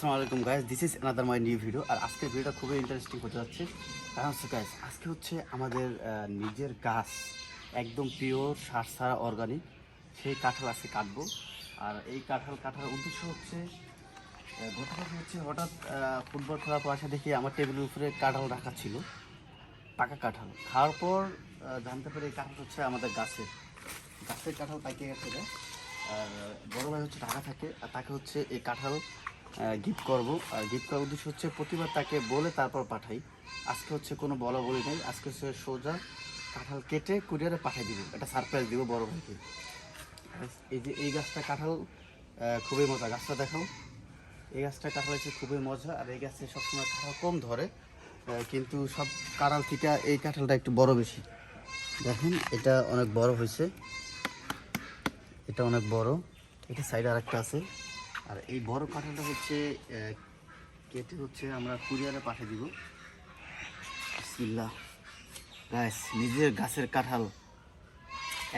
আসসালামু আলাইকুম guys this is another my new video আর আজকের ভিডিওটা খুবই ইন্টারেস্টিং হতে যাচ্ছে। কারণ হচ্ছে গাইস আজকে হচ্ছে আমাদের নিজের গাছ, একদম পিওর সার সারা অর্গানিক সেই কাঁঠাল আজকে কাটবো। আর এই কাঁঠাল কাটার উদ্দেশ্য হচ্ছে ঘটনাটা হচ্ছে হঠাৎ ফুটবল খেলার পর আসা দেখি আমার টেবিলের উপরে কাঁঠাল রাখা ছিল, পাকা কাঁঠাল। খাওয়ার পর জানতে পারি এই কাঁঠাল হচ্ছে আমাদের গাছের গাছের কাঁঠাল পাইকে গেছে। আর বড় ভাই হচ্ছে ঢাকা থাকে, আর তাকে হচ্ছে এই কাঁঠাল গিফট করব। আর গিফট করার উদ্দেশ্য হচ্ছে প্রতিবার তাকে বলে তারপর পাঠাই। আজকে হচ্ছে কোনো বলা বলি নেই। আজকে হচ্ছে সোজা কাঁঠাল কেটে কুরিয়ারে পাঠিয়ে দিব। একটা সারপ্রাইজ দিব বড় ভাইকে। এই যে এই গাছটা কাঁঠাল খুবই মজা। গাছটা দেখাও। এই গাছটা কাঁঠাল হচ্ছে খুবই মজা। আর এই গাছে সবসময় কাঁঠাল কম ধরে। কিন্তু সব কাঁঠাল থেকে এই কাঁঠালটা একটু বড় বেশি। দেখেন, এটা অনেক বড় হয়েছে। এটা অনেক বড়। এটা সাইডে আরেকটা আছে। আর এই বড় কাঁঠালটা হচ্ছে কেটে হচ্ছে আমরা কুরিয়ারে পাঠিয়ে দিব। বিসমিল্লাহ। গাছ নিজের গাছের কাঁঠাল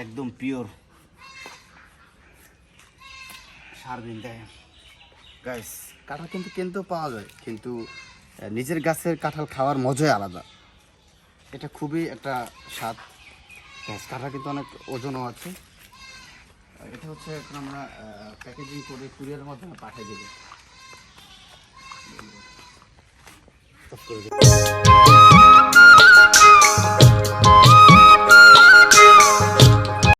একদম পিওর সার দিন দেয় গাছ কাঁঠাল কিন্তু কিনতেও পাওয়া যায়, কিন্তু নিজের গাছের কাঁঠাল খাওয়ার মজাই আলাদা। এটা খুবই একটা স্বাদ। কাঁঠাল কিন্তু অনেক ওজনও আছে। এটা হচ্ছে এখন আমরা প্যাকেজিং করে কুরিয়ারের মাধ্যমে পাঠিয়ে দেবো।